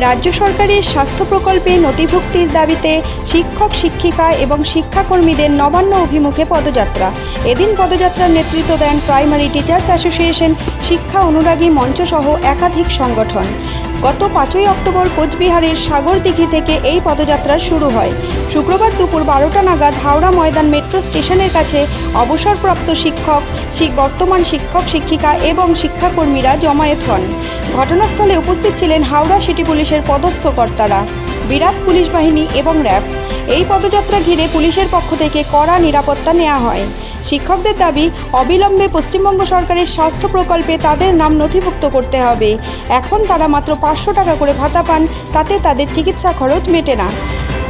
রাজ্য সরকারের স্বাস্থ্য প্রকল্পে নথিভুক্তির দাবিতে শিক্ষক, শিক্ষিকা এবং শিক্ষাকর্মীদের নবান্ন অভিমুখে পদযাত্রা। এদিন পদযাত্রার নেতৃত্ব দেন প্রাইমারি টিচার্স অ্যাসোসিয়েশন শিক্ষা অনুরাগী মঞ্চসহ একাধিক সংগঠন। গত পাঁচই অক্টোবর কোচবিহারের সাগরদিঘি থেকে এই পদযাত্রা শুরু হয়। শুক্রবার দুপুর বারোটা নাগাদ হাওড়া ময়দান মেট্রো স্টেশনের কাছে অবসরপ্রাপ্ত শিক্ষক শিক- বর্তমান শিক্ষক, শিক্ষিকা এবং শিক্ষাকর্মীরা জমায়েত হন। ঘটনাস্থলে উপস্থিত ছিলেন হাওড়া সিটি পুলিশের পদস্থ কর্তারা বিরাট পুলিশ বাহিনী এবং র্যাব এই পদযাত্রা ঘিরে পুলিশের পক্ষ থেকে কড়া নিরাপত্তা নেওয়া হয়। শিক্ষকদের দাবি, অবিলম্বে পশ্চিমবঙ্গ সরকারের স্বাস্থ্য প্রকল্পে তাদের নাম নথিভুক্ত করতে হবে। এখন তারা মাত্র পাঁচশো টাকা করে ভাতা পান, তাতে তাদের চিকিৎসা খরচ মেটে না।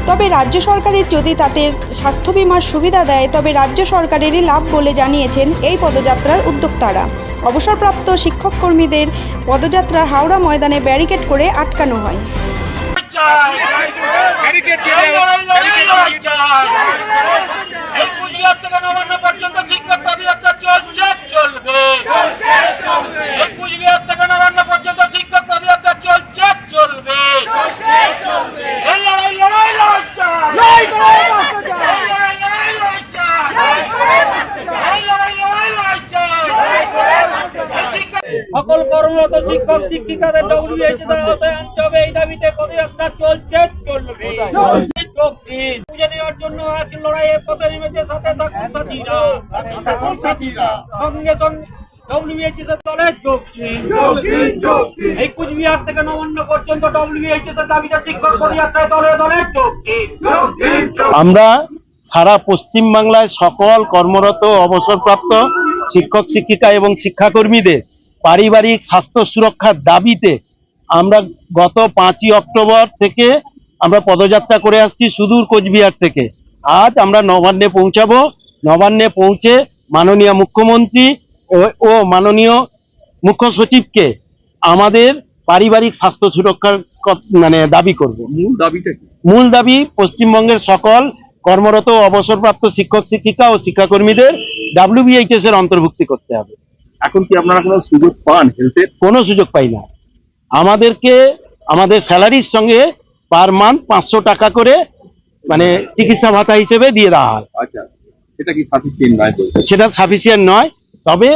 তবে রাজ্য সরকারের যদি তাদের স্বাস্থ্য বিমার সুবিধা দেয়, তবে রাজ্য সরকারেরই লাভ বলে জানিয়েছেন এই পদযাত্রার উদ্যোক্তারা। অবসরপ্রাপ্ত শিক্ষক কর্মীদের পদযাত্রা হাওড়া ময়দানে ব্যারিকেড করে আটকানো হয়। চাই থেকে নবান্ন পর্যন্ত শিক্ষক পদযাত্রা চলছে চলবে। এই কুচবিহার থেকে নবান্ন পর্যন্ত শিক্ষক পদযাত্রা চলছে চলবে। লড়াই লড়াই লড়াই সকল কর্মরত শিক্ষক শিক্ষিকাদের ডব্লিউএইচএস এর আওতায় আনতে হবে। এই দাবিতে পদযাত্রা চলছে চলবে। চলছে। বুঝে নেওয়ার জন্য আজ লড়াইয়ের পথে নেমেছে সাথে থাকুন সাথীরা সঙ্গে সঙ্গে ডব্লিউএইচএস এর দলে যোগ দিন। এই কুচবিহার থেকে নবান্ন পর্যন্ত ডব্লিউএইচএস এর দাবিতে শিক্ষক পদযাত্রায় দলে দলে যোগ দিন। আমরা সারা পশ্চিম বাংলায় সকল কর্মরত অবসরপ্রাপ্ত শিক্ষক শিক্ষিকা এবং শিক্ষাকর্মীদের পারিবারিক স্বাস্থ্য সুরক্ষার দাবিতে আমরা গত পাঁচই অক্টোবর থেকে আমরা পদযাত্রা করে আসছি সুদূর কোচবিহার থেকে। আজ আমরা নবান্নে পৌঁছাবো। নবান্নে পৌঁছে মাননীয় মুখ্যমন্ত্রী ও- ও মাননীয় মুখ্য সচিবকে আমাদের পারিবারিক স্বাস্থ্য সুরক্ষার মানে দাবি করব। মূল দাবিটা মূল দাবি পশ্চিমবঙ্গের সকল কর্মরত অবসরপ্রাপ্ত শিক্ষক শিক্ষিকা ও শিক্ষাকর্মীদের ডাব্লিউবিএইচএস এর অন্তর্ভুক্তি করতে হবে। এখন কি আপনারা কোনো সুযোগ পান হেলথের? কোনো সুযোগ পাই না। আমাদেরকে আমাদের স্যালারির সঙ্গে পার মান্থ পাঁচশো টাকা করে মানে চিকিৎসা ভাতা হিসেবে দিয়ে দেওয়া হয়। আচ্ছা সেটা কি সাফিসিয়েন্ট নয় সেটা সাফিসিয়েন্ট নয় তবে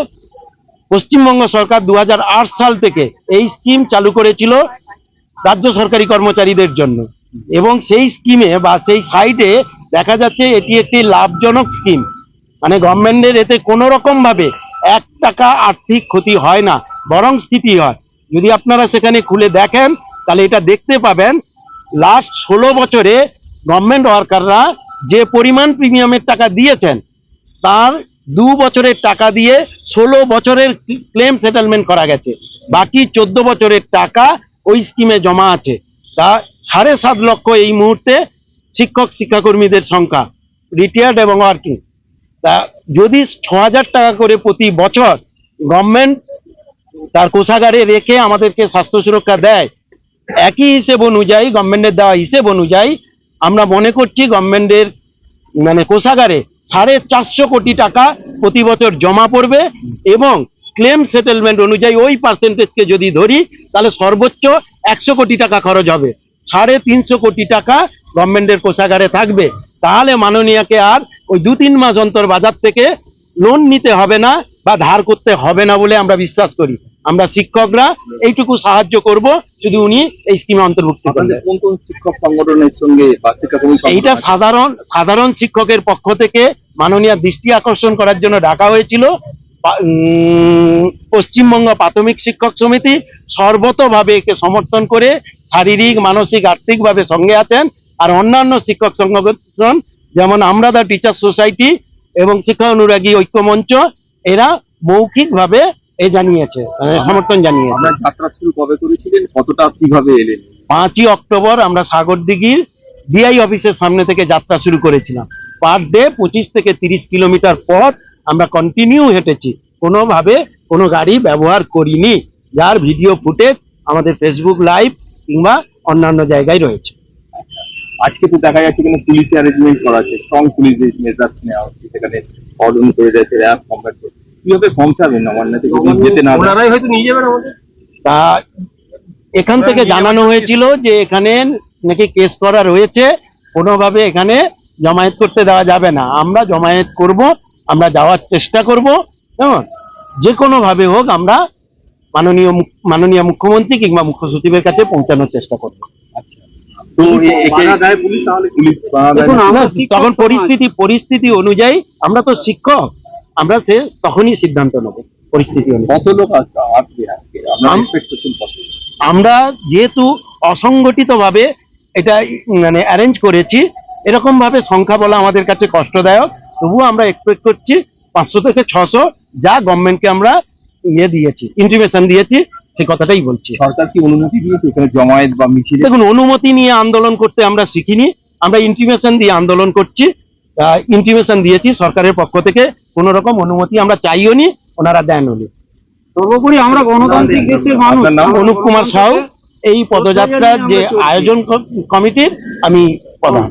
পশ্চিমবঙ্গ সরকার দু হাজার আট সাল থেকে এই স্কিম চালু করেছিল রাজ্য সরকারি কর্মচারীদের জন্য। এবং সেই স্কিমে বা সেই সাইটে দেখা যাচ্ছে এটি একটি লাভজনক স্কিম মানে গভর্নমেন্টের এতে কোনো রকম ভাবে এক টাকা আর্থিক ক্ষতি হয় না বরং স্থিতি হয়। যদি আপনারা সেখানে খুলে দেখেন তাহলে এটা দেখতে পাবেন লাস্ট ষোলো বছরে গভর্নমেন্ট ওয়ার্কাররা যে পরিমাণ প্রিমিয়ামের টাকা দিয়েছেন, তার দু বছরের টাকা দিয়ে ষোলো বছরের ক্লেম সেটেলমেন্ট করা গেছে। বাকি চোদ্দ বছরের টাকা ওই স্কিমে জমা আছে। তা সাড়ে সাত লক্ষ এই মুহূর্তে শিক্ষক, শিক্ষাকর্মীদের সংখ্যা রিটায়ার্ড এবং ওয়ার্কিং তা যদি ছ হাজার টাকা করে প্রতি বছর গভর্নমেন্ট তার কোষাগারে রেখে আমাদেরকে স্বাস্থ্য সুরক্ষা দেয় একই হিসেব অনুযায়ী গভর্নমেন্টের দেওয়া হিসেব অনুযায়ী আমরা মনে করছি গভর্নমেন্টের মানে কোষাগারে সাড়ে চারশো কোটি টাকা প্রতি বছর জমা পড়বে এবং ক্লেম সেটেলমেন্ট অনুযায়ী ওই পার্সেন্টেজকে যদি ধরি, তাহলে সর্বোচ্চ একশো কোটি টাকা খরচ হবে। সাড়ে তিনশো কোটি টাকা গভর্নমেন্টের কোষাগারে থাকবে। তাহলে মাননীয়াকে আর ওই দু তিন মাস অন্তর বাজার থেকে লোন নিতে হবে না বা ধার করতে হবে না বলে আমরা বিশ্বাস করি। আমরা শিক্ষকরা এইটুকু সাহায্য করব যদি উনি এই স্কিমে অন্তর্ভুক্ত করেন। কোন কোন শিক্ষক সংগঠনের সঙ্গে এইটা সাধারণ সাধারণ শিক্ষকের পক্ষ থেকে মাননীয় দৃষ্টি আকর্ষণ করার জন্য ডাকা হয়েছিল। পশ্চিমবঙ্গ প্রাথমিক শিক্ষক সমিতি সর্বতভাবে একে সমর্থন করে শারীরিক মানসিক আর্থিকভাবে সঙ্গে আছেন আর অন্যান্য শিক্ষক সংগঠন যেমন আমরা দা টিচার সোসাইটি এবং শিক্ষা অনুরাগী ঐক্যমঞ্চ এরা মৌখিকভাবে এ জানিয়েছে মানে সমর্থন জানিয়েছে। আপনার যাত্রা শুরু কবে করেছিলেন? কতটা কীভাবে এলেন? পাঁচই অক্টোবর আমরা সাগরদিঘির ডিআই অফিসের সামনে থেকে যাত্রা শুরু করেছিলাম। পার ডে পঁচিশ থেকে তিরিশ কিলোমিটার পথ আমরা কন্টিনিউ হেঁটেছি। কোনোভাবে কোনো গাড়ি ব্যবহার করিনি। যার ভিডিও ফুটেজ আমাদের ফেসবুক লাইভ কিংবা অন্যান্য জায়গায় রয়েছে। আজকে তো দেখা যাচ্ছে এখানে পুলিশ অ্যারেঞ্জমেন্ট করা আছে। স্ট্রং পুলিশ মেজার্স নেওয়া হচ্ছে সেখানে অর্ডন করে যাচ্ছে র্যাব কমব্যাট কীভাবে পৌঁছাবেন থেকে যদি যেতে না দেয়? হয়তো নিয়ে যাবেন আমাদের। তা এখান থেকে জানানো হয়েছিল যে এখানে নাকি কেস করা রয়েছে কোনোভাবে এখানে জমায়েত করতে দেওয়া যাবে না। আমরা জমায়েত করব আমরা যাওয়ার চেষ্টা করব কেমন? যে কোনো ভাবে হোক আমরা মাননীয় মাননীয় মুখ্যমন্ত্রী কিংবা মুখ্য সচিবের কাছে পৌঁছানোর চেষ্টা করব। তখন পরিস্থিতি পরিস্থিতি অনুযায়ী আমরা তো শিক্ষক। আমরা সে তখনই সিদ্ধান্ত নেব পরিস্থিতি কত লোক আসবে? আসবে আজকে আমরা যেহেতু অসংগঠিত ভাবে এটা মানে অ্যারেঞ্জ করেছি এরকম ভাবে সংখ্যা বলা আমাদের কাছে কষ্টদায়ক। তবুও আমরা এক্সপেক্ট করছি পাঁচশো থেকে ছশো যা গভর্নমেন্টকে আমরা ইয়ে দিয়েছি ইন্টিমেশন দিয়েছি সে কথাটাই বলছি। সরকার কি অনুমতি দিয়েছে? এখানে জমায়েত বা মিছিল? দেখুন অনুমতি নিয়ে আন্দোলন করতে আমরা শিখিনি। আমরা ইন্টিমেশন দিয়ে আন্দোলন করছি। ইন্টিমেশন দিয়েছি সরকারের পক্ষ থেকে। কোনো রকম অনুমতি আমরা চাইও নি ওনারা দেন উনি সর্বোপরি আমরা গণতান্ত্রিক দেশের মানুষ। অনুপ কুমার সাউ এই পদযাত্রার যে আয়োজন কমিটির আমি প্রধান।